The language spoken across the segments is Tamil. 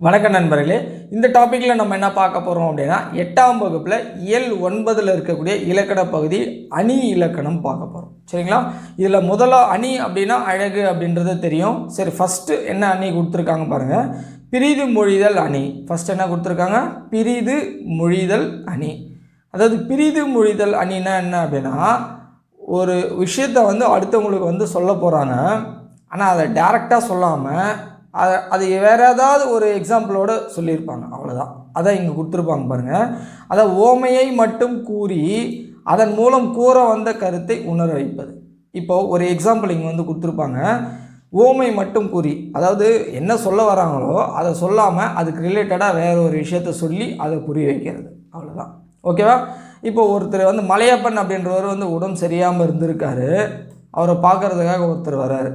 வணக்கம் நண்பர்களே இந்த டாப்பிக்கில் நம்ம என்ன பார்க்க போகிறோம் அப்படின்னா எட்டாம் வகுப்பில் இயல் ஒன்பதில் இருக்கக்கூடிய இலக்கண பகுதி அணி இலக்கணம் பார்க்க போகிறோம் சரிங்களா? இதில் முதல்ல அணி அப்படின்னா அழகு அப்படின்றது தெரியும். சரி ஃபஸ்ட்டு என்ன அணி கொடுத்துருக்காங்க பாருங்கள் பிரிது மொழிதல் அணி. ஃபஸ்ட் என்ன கொடுத்துருக்காங்க? பிரிது மொழிதல் அணி. அதாவது பிரிது மொழிதல் அணினா என்ன அப்படின்னா ஒரு விஷயத்தை வந்து அடுத்தவங்களுக்கு வந்து சொல்ல போகிறாங்க ஆனால் அதை டேரெக்டாக சொல்லாமல் அதை அது வேறு ஏதாவது ஒரு எக்ஸாம்பிளோடு சொல்லியிருப்பாங்க. அவ்வளோதான் அதான் இங்கே கொடுத்துருப்பாங்க பாருங்கள் அதை ஓமையை மட்டும் கூறி அதன் மூலம் கூற வந்த கருத்தை உணர வைப்பது. இப்போது ஒரு எக்ஸாம்பிள் இங்கே வந்து கொடுத்துருப்பாங்க. ஓமை மட்டும் கூறி அதாவது என்ன சொல்ல வராங்களோ அதை சொல்லாமல் அதுக்கு ரிலேட்டடாக வேறு ஒரு விஷயத்த சொல்லி அதை புரிய வைக்கிறது. அவ்வளோதான் ஓகேவா இப்போ ஒருத்தர் வந்து மலையப்பன் அப்படின்றவர் வந்து உடம்பு சரியாமல் இருந்திருக்காரு. அவரை பார்க்கறதுக்காக ஒருத்தர் வராரு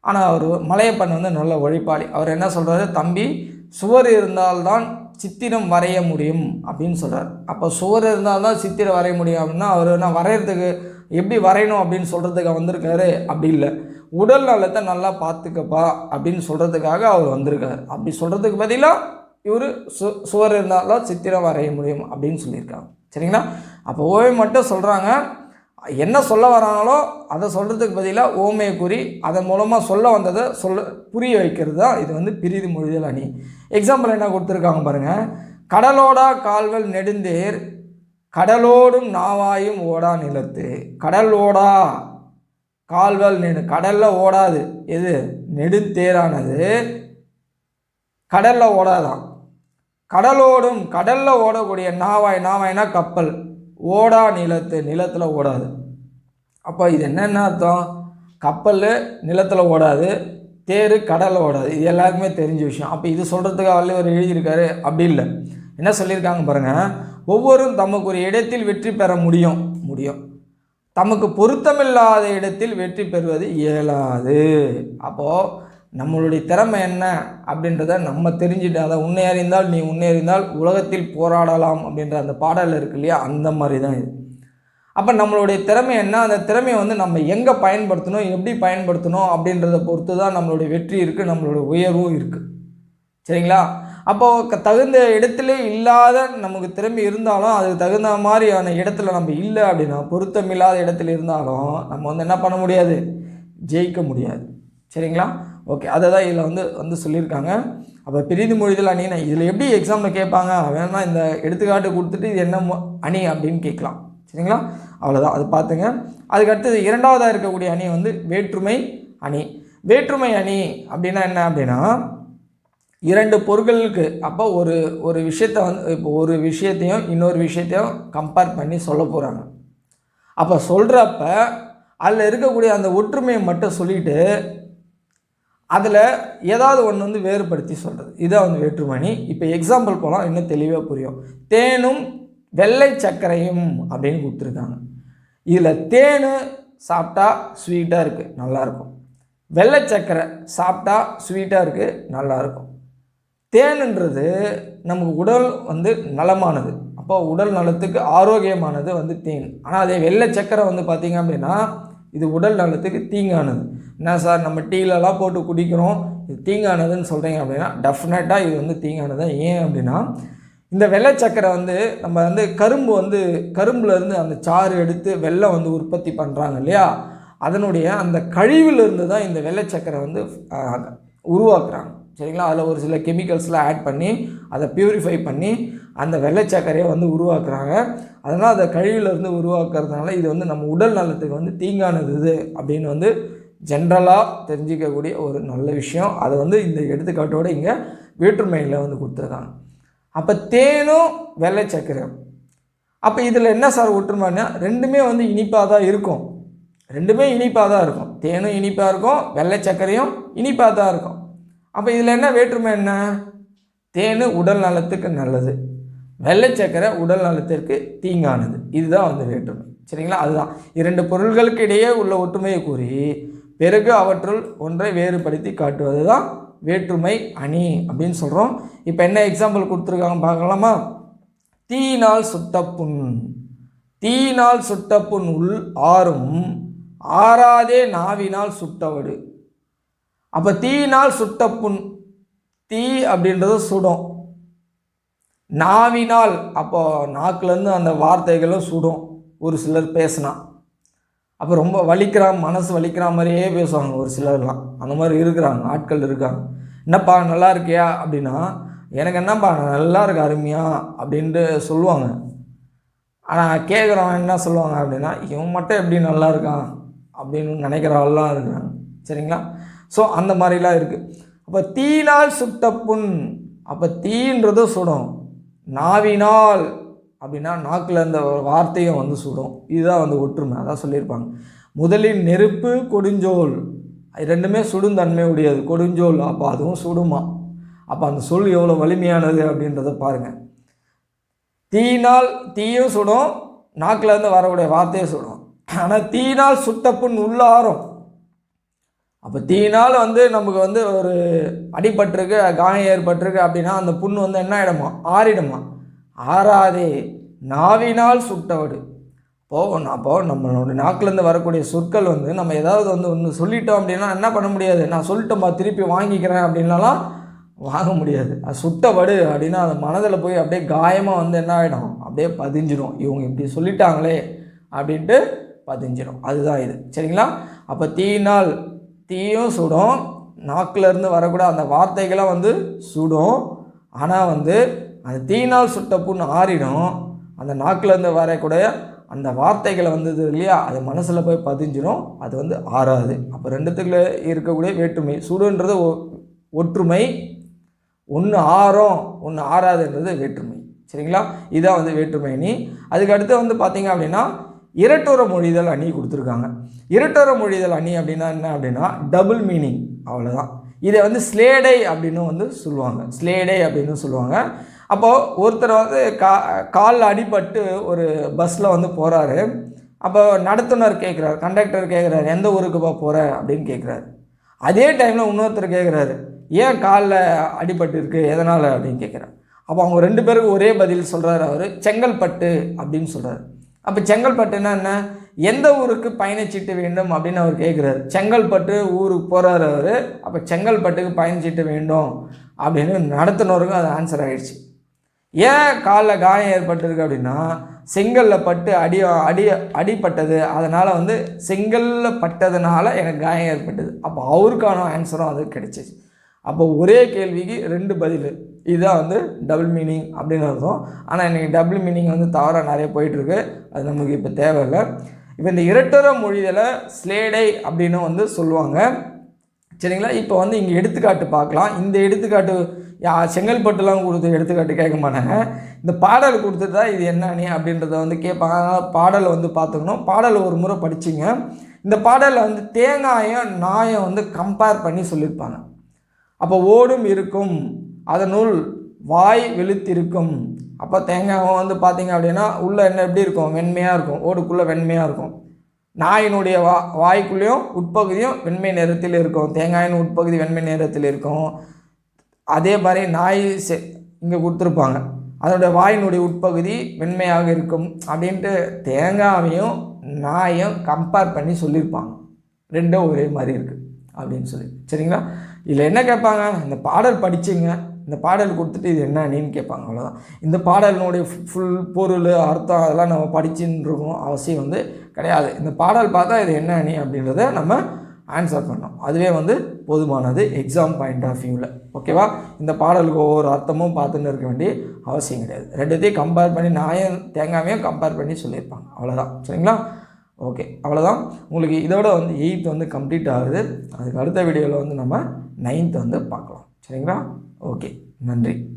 ஆனால் அவர் மலையப்பன் வந்து நல்ல உழைப்பாளி அவர் என்ன சொல்கிறாரு தம்பி சுவர் இருந்தால்தான் சித்திரம் வரைய முடியும் அப்படின்னு சொல்கிறார் அப்போ சுவர் இருந்தால்தான் சித்திரம் வரைய முடியும் அப்படின்னா அவர் நான் வரைகிறதுக்கு எப்படி வரையணும் அப்படின்னு சொல்கிறதுக்கு வந்திருக்காரு? அப்படி இல்லை. உடல் நலத்தை நல்லா பார்த்துக்கப்பா அப்படின்னு சொல்கிறதுக்காக அவர் வந்திருக்கார். அப்படி சொல்கிறதுக்கு பதிலாக இவர் சு சுவர் இருந்தால்தான் சித்திரம் வரைய முடியும் அப்படின்னு சொல்லியிருக்காங்க. சரிங்களா? அப்போ ஓவியம் மட்டும் சொல்கிறாங்க என்ன சொல்ல வராங்களோ அதை சொல்கிறதுக்கு பதிலாக ஓமையை கூறி அதன் மூலமாக சொல்ல வந்ததை சொல்ல புரிய வைக்கிறது தான் இது வந்து பிரிதி மொழிதல் அணி. எக்ஸாம்பிள் என்ன கொடுத்துருக்காங்க பாருங்கள் கடலோடா கால்வல் நெடுந்தேர் கடலோடும் நாவாயும் ஓடா நிலத்து. கடலோடா கால்வல் நெடு கடலில் ஓடாது. எது? நெடுந்தேரானது. கடலில் ஓடாதான். கடலோடும் கடலில் ஓடக்கூடிய நாவாய் நாவாய்னா கப்பல். ஓடா நிலத்து நிலத்தில் ஓடாது. அப்போ இது என்னென்ன அர்த்தம்? கப்பல் நிலத்தில் ஓடாது தேர் கடலில் ஓடாது. இது எல்லாருக்குமே தெரிஞ்ச விஷயம். அப்போ இது சொல்கிறதுக்கு வள்ளுவர் எழுதியிருக்காரு. அப்படி இல்லை. என்ன சொல்லியிருக்காங்க பாருங்கள் ஒவ்வொரும் தமக்கு ஒரு இடத்தில் வெற்றி பெற முடியும். முடியும். தமக்கு பொருத்தமில்லாத இடத்தில் வெற்றி பெறுவது இயலாது. அப்போது நம்மளுடைய திறமை என்ன அப்படின்றத நம்ம தெரிஞ்சுட்டு அதை உன்னை அறிந்தால் நீ உன்னை அறிந்தால் உலகத்தில் போராடலாம் அப்படின்ற அந்த பாடல் இருக்கு இல்லையா? அந்த மாதிரி தான் இது. அப்போ நம்மளுடைய திறமை என்ன? அந்த திறமையை வந்து நம்ம எங்கே பயன்படுத்தணும்? எப்படி பயன்படுத்தணும்? அப்படின்றத பொறுத்து தான் நம்மளுடைய வெற்றி இருக்குது நம்மளுடைய உயர்வும் இருக்குது சரிங்களா? அப்போது தகுந்த இடத்துல இல்லாத நமக்கு திறமை இருந்தாலும் அதுக்கு தகுந்த மாதிரியான இடத்துல நம்ம இல்லை அப்படின்னா பொருத்தமில்லாத இடத்துல இருந்தாலும் நம்ம வந்து என்ன பண்ண முடியாது? ஜெயிக்க முடியாது. சரிங்களா? ஓகே அதை தான் இதில் வந்து வந்து சொல்லியிருக்காங்க. அப்போ பிரிது மொழிதல் அணினா இதில் எப்படி எக்ஸாமில் கேட்பாங்க? வேணால் இந்த எடுத்துக்காட்டு கொடுத்துட்டு இது என்ன அணி அப்படின்னு கேட்கலாம். சரிங்களா? அவ்வளோதான் அது பார்த்துங்க. அதுக்கடுத்தது இரண்டாவதாக இருக்கக்கூடிய அணி வந்து வேற்றுமை அணி. வேற்றுமை அணி அப்படின்னா என்ன அப்படின்னா இரண்டு பொருட்களுக்கு அப்போ ஒரு ஒரு விஷயத்த வந்து இப்போ ஒரு விஷயத்தையும் இன்னொரு விஷயத்தையும் கம்பேர் பண்ணி சொல்ல போகிறாங்க அப்போ சொல்கிறப்ப அதில் இருக்கக்கூடிய அந்த ஒற்றுமையை மட்டும் சொல்லிட்டு அதில் ஏதாவது ஒன்று வந்து வேறுபடுத்தி சொல்கிறது இதான் வந்து வேற்றுமணி. இப்போ எக்ஸாம்பிள் போனால் இன்னும் தெளிவாக புரியும். தேனும் வெள்ளை சர்க்கரையும் அப்படின்னு கொடுத்துருக்காங்க. இதில் தேன் சாப்பிட்டா ஸ்வீட்டாக இருக்குது நல்லாயிருக்கும் வெள்ளை சர்க்கரை சாப்பிட்டா ஸ்வீட்டாக இருக்குது நல்லாயிருக்கும் தேனுன்றது நமக்கு உடல் வந்து நலமானது. அப்போ உடல் நலத்துக்கு ஆரோக்கியமானது வந்து தேன். ஆனால் அதே வெள்ளை சக்கரை வந்து பார்த்திங்க அப்படின்னா இது உடல் நலத்துக்கு தீங்கானது. என்ன சார் நம்ம டீலெலாம் போட்டு குடிக்கிறோம் இது தீங்கானதுன்னு சொல்கிறீங்க அப்படின்னா டெஃபினட்டாக இது வந்து தீங்கானது? ஏன் அப்படின்னா இந்த வெள்ளை சக்கரை வந்து நம்ம வந்து கரும்பு வந்து கரும்புலேருந்து அந்த சாறு எடுத்து வெள்ளம் வந்து உற்பத்தி பண்ணுறாங்க இல்லையா? அதனுடைய அந்த கழிவிலிருந்து தான் இந்த வெள்ளை சக்கரை வந்து உருவாக்குறாங்க. சரிங்களா? அதில் ஒரு சில கெமிக்கல்ஸ்லாம் ஆட் பண்ணி அதை ப்யூரிஃபை பண்ணி அந்த வெள்ளை சர்க்கரையை வந்து உருவாக்குறாங்க. அதனால் அதை கழிவுலேருந்து உருவாக்குறதுனால இது வந்து நம்ம உடல் நலத்துக்கு வந்து தீங்கானது இது அப்படின்னு வந்து ஜென்ரலாக தெரிஞ்சிக்கக்கூடிய ஒரு நல்ல விஷயம். அதை வந்து இந்த எடுத்துக்காட்டோடு இங்கே வேற்றுமையில் வந்து கொடுத்துருக்காங்க. அப்போ தேனும் வெள்ளை அப்போ இதில் என்ன சார் ஒற்றுமைன்னா ரெண்டுமே வந்து இனிப்பாக தான் இருக்கும். ரெண்டுமே இனிப்பாக தான் இருக்கும். தேனும் இனிப்பாக இருக்கும் வெள்ளை சர்க்கரையும் இனிப்பாக தான் இருக்கும். அப்போ இதில் என்ன வேற்றுமை என்ன? தேன் உடல் நலத்துக்கு நல்லது. வெள்ளைச்சக்கரை உடல் நலத்திற்கு தீங்கானது. இதுதான் வந்து வேற்றுமை. சரிங்களா? அதுதான். இரண்டு பொருள்களுக்கு இடையே உள்ள ஒற்றுமையை கூறி பிறகு அவற்றுள் ஒன்றை வேறுபடுத்தி காட்டுவது தான் வேற்றுமை அணி அப்படின்னு சொல்கிறோம் இப்போ என்ன எக்ஸாம்பிள் கொடுத்துருக்காங்க பார்க்கலாமா? தீயினால் சுட்டப்புண் தீயினால் சுட்டப்புண் உள் ஆறும் ஆறாதே நாவினால் சுட்டவடு. அப்போ தீயினால் சுட்ட புண் தீ அப்படின்றது சுடும். நாவினால் அப்போ நாக்குலேருந்து அந்த வார்த்தைகளும் சுடும். ஒரு சிலர் பேசினா. அப்போ ரொம்ப வலிக்கிறா மனசு வலிக்கிற மாதிரியே பேசுவாங்க ஒரு சிலர்லாம். அந்த மாதிரி இருக்கிறாங்க ஆட்கள் இருக்காங்க. என்னப்பா நல்லா இருக்கியா? அப்படின்னா எனக்கு என்னப்பா நல்லா இருக்கு அருமையா? அப்படின்ட்டு சொல்லுவாங்க. ஆனால் கேட்குறவன் என்ன சொல்லுவாங்க அப்படின்னா இவன் மட்டும் எப்படி நல்லா இருக்கான்? அப்படின்னு நினைக்கிறவெல்லாம் இருக்கிறாங்க. சரிங்களா? ஸோ அந்த மாதிரிலாம் இருக்குது அப்போ தீனால் சுட்ட புண் அப்போ தீன்றது சுடும். நாவினால் அப்படின்னா நாக்கில் இருந்த ஒரு வார்த்தையும் வந்து சுடும். இதுதான் வந்து ஒற்றுமை. அதான் சொல்லியிருப்பாங்க. முதலில் நெருப்பு கொடுஞ்சோல். ரெண்டுமே சுடும் தன்மை உடையது. கொடுஞ்சோல் அப்போ அதுவும் சுடுமா? அப்போ அந்த சொல் எவ்வளோ வலிமையானது அப்படின்றத பாருங்கள் தீயினால் தீயும் சுடும். நாக்கில் இருந்து வரக்கூடிய வார்த்தையும் சுடும். ஆனால் தீயினால் சுட்ட புண் உள்ளாரும். அப்போ தீயினால் வந்து நமக்கு வந்து ஒரு அடிபட்டிருக்கு காயம் ஏற்பட்டிருக்கு அப்படின்னா அந்த புண்ணு வந்து என்ன ஆகிடுமா ஆறிடுமா? ஆறாதே. நாவினால் சுட்டவடு. அப்போது அப்போது நம்மளோட நாக்கிலேருந்து வரக்கூடிய சொற்கள் வந்து நம்ம ஏதாவது வந்து ஒன்று சொல்லிட்டோம் அப்படின்னா என்ன பண்ண முடியாது? நான் சொல்லிட்டோம்மா திருப்பி வாங்கிக்கிறேன் அப்படின்னாலாம் வாங்க முடியாது. அது சுட்ட வடு அப்படின்னா அது மனதில் போய் அப்படியே காயமாக வந்து என்ன ஆகிடும் அப்படியே பதிஞ்சிடும் இவங்க இப்படி சொல்லிட்டாங்களே அப்படின்ட்டு பதிஞ்சிடும் அதுதான் இது. சரிங்களா? அப்போ தீயினால் தீயும் சுடும். நாக்கிலேருந்து வரக்கூட அந்த வார்த்தைகளாக வந்து சுடும். ஆனால் வந்து அந்த தீயினால் சுட்ட புண் ஆறிடும். அந்த நாக்கிலேருந்து வரக்கூடிய அந்த வார்த்தைகளை வந்தது இல்லையா அது மனசில் போய் பதிஞ்சிடும் அது வந்து ஆறாது. அப்போ ரெண்டுத்துக்குள்ளே இருக்கக்கூடிய வேற்றுமை சுடுன்றது ஒ- ஒற்றுமை. ஒன்று ஆறும் ஒன்று ஆறாதுன்றது வேற்றுமை. சரிங்களா? இதான் வந்து வேற்றுமை நீ அதுக்கு அடுத்து வந்து பார்த்தீங்க அப்படின்னா இரட்டோர மொழிதல் அணி கொடுத்துருக்காங்க. இரட்டோர மொழிதல் அணி அப்படின்னா என்ன அப்படின்னா டபுள் மீனிங் அவ்வளோதான் இதை வந்து ஸ்லேடை அப்படின்னு வந்து சொல்லுவாங்க. ஸ்லேடை அப்படின்னு சொல்லுவாங்க. அப்போது ஒருத்தர் வந்து கா காலில் அடிபட்டு ஒரு பஸ்ஸில் வந்து போகிறாரு அப்போ நடத்துனர் கேட்குறாரு கண்டக்டர் கேட்குறாரு எந்த ஊருக்குப்பா போகிற அப்படின்னு கேட்குறாரு அதே டைமில் இன்னொருத்தர் கேட்குறாரு ஏன் காலில் அடிபட்டு இருக்குது எதனால்? அப்படின்னு கேட்குறாரு அப்போ அவங்க ரெண்டு பேருக்கும் ஒரே பதில் சொல்கிறாரு அவர் செங்கல்பட்டு அப்படின்னு சொல்கிறாரு அப்போ செங்கல்பட்டுன்னா என்ன எந்த ஊருக்கு பயணச்சீட்டு வேண்டும் அப்படின்னு அவர் கேட்குறாரு செங்கல்பட்டு ஊருக்கு போகிறாரு அவர். அப்போ செங்கல்பட்டுக்கு பயணச்சீட்டு வேண்டும் அப்படின்னு நடத்தினவருக்கும் அது ஆன்சர் ஆகிடுச்சு ஏன் காலில் காயம் ஏற்பட்டிருக்கு அப்படின்னா செங்கல்லில் பட்டு அடி அடி அடிப்பட்டது அதனால் வந்து செங்கலில் பட்டதுனால எனக்கு காயம் ஏற்பட்டது. அப்போ அவருக்கான ஆன்சரும் அது கிடைச்சிச்சு. அப்போ ஒரே கேள்விக்கு ரெண்டு பதில். இதுதான் வந்து டபுள் மீனிங் அப்படின்னு அர்த்தம். ஆனால் இன்றைக்கி டபுள் மீனிங் வந்து தவறாக நிறைய போயிட்டுருக்கு. அது நமக்கு இப்போ தேவையில்லை. இப்போ இந்த இரட்டர மொழிதலை ஸ்லேடை அப்படின்னு வந்து சொல்லுவாங்க. சரிங்களா? இப்போ வந்து இங்கே எடுத்துக்காட்டு பார்க்கலாம். இந்த எடுத்துக்காட்டு யா செங்கல்பட்டுலாம் கொடுத்து எடுத்துக்காட்டு கேட்க மாட்டாங்க. இந்த பாடல் கொடுத்துட்டா இது என்ன நீ அப்படின்றத வந்து கேட்பாங்க. அதனால் பாடலை வந்து பார்த்துக்கணும். பாடலை ஒரு முறை படிச்சிங்க. இந்த பாடலில் வந்து தேங்காயும் நாயம் வந்து கம்பேர் பண்ணி சொல்லியிருப்பாங்க. அப்போ ஓடும் இருக்கும். அதனுள் வாய் வெளுத்திருக்கும். அப்போ தேங்காவும் வந்து பார்த்தீங்க அப்படின்னா உள்ளே என்ன எப்படி இருக்கும்? வெண்மையாக இருக்கும். ஓடுக்குள்ளே வெண்மையாக இருக்கும். நாயினுடைய வா வாய்க்குள்ளேயும் உட்பகுதியும் வெண்மை நிறத்தில் இருக்கும். தேங்காயின் உட்பகுதி வெண்மை நிறத்தில் இருக்கும். அதே மாதிரி நாய் செ இங்கே கொடுத்துருப்பாங்க. அதனுடைய வாயினுடைய உட்பகுதி வெண்மையாக இருக்கும் அப்படின்ட்டு தேங்காவையும் நாயும் கம்பேர் பண்ணி சொல்லியிருப்பாங்க. ரெண்டும் ஒரே மாதிரி இருக்குது அப்படின்னு சொல்லி. சரிங்களா? இதில் என்ன கேட்பாங்க? இந்த பாடல் படிச்சிங்க. இந்த பாடல் கொடுத்துட்டு இது என்னன்னு கேட்பாங்க. அவ்வளோதான் இந்த பாடலினுடைய ஃபுல் பொருள் அர்த்தம் அதெல்லாம் நம்ம படிச்சுன்னு இருக்கணும். அவசியம் வந்து கிடையாது. இந்த பாடல் பார்த்தா இது என்ன அணி அப்படின்றத நம்ம ஆன்சர் பண்ணோம் அதுவே வந்து போதுமானது எக்ஸாம் பாயிண்ட் ஆஃப் வியூவில் ஓகேவா இந்த பாடலுக்கு ஒவ்வொரு அர்த்தமும் பார்த்துன்னு இருக்க வேண்டிய அவசியம் கிடையாது. ரெண்டுத்தையும் கம்பேர் பண்ணி நாயும் தேங்காயையும் கம்பேர் பண்ணி சொல்லியிருப்பாங்க. அவ்வளோதான் சரிங்களா? ஓகே அவ்வளோதான் உங்களுக்கு இதோட வந்து எயித் வந்து கம்ப்ளீட் ஆகுது. அதுக்கு அடுத்த வீடியோவில் வந்து நம்ம நைன்த் வந்து பார்க்கலாம். சரிங்களா? ஓகே நன்றி.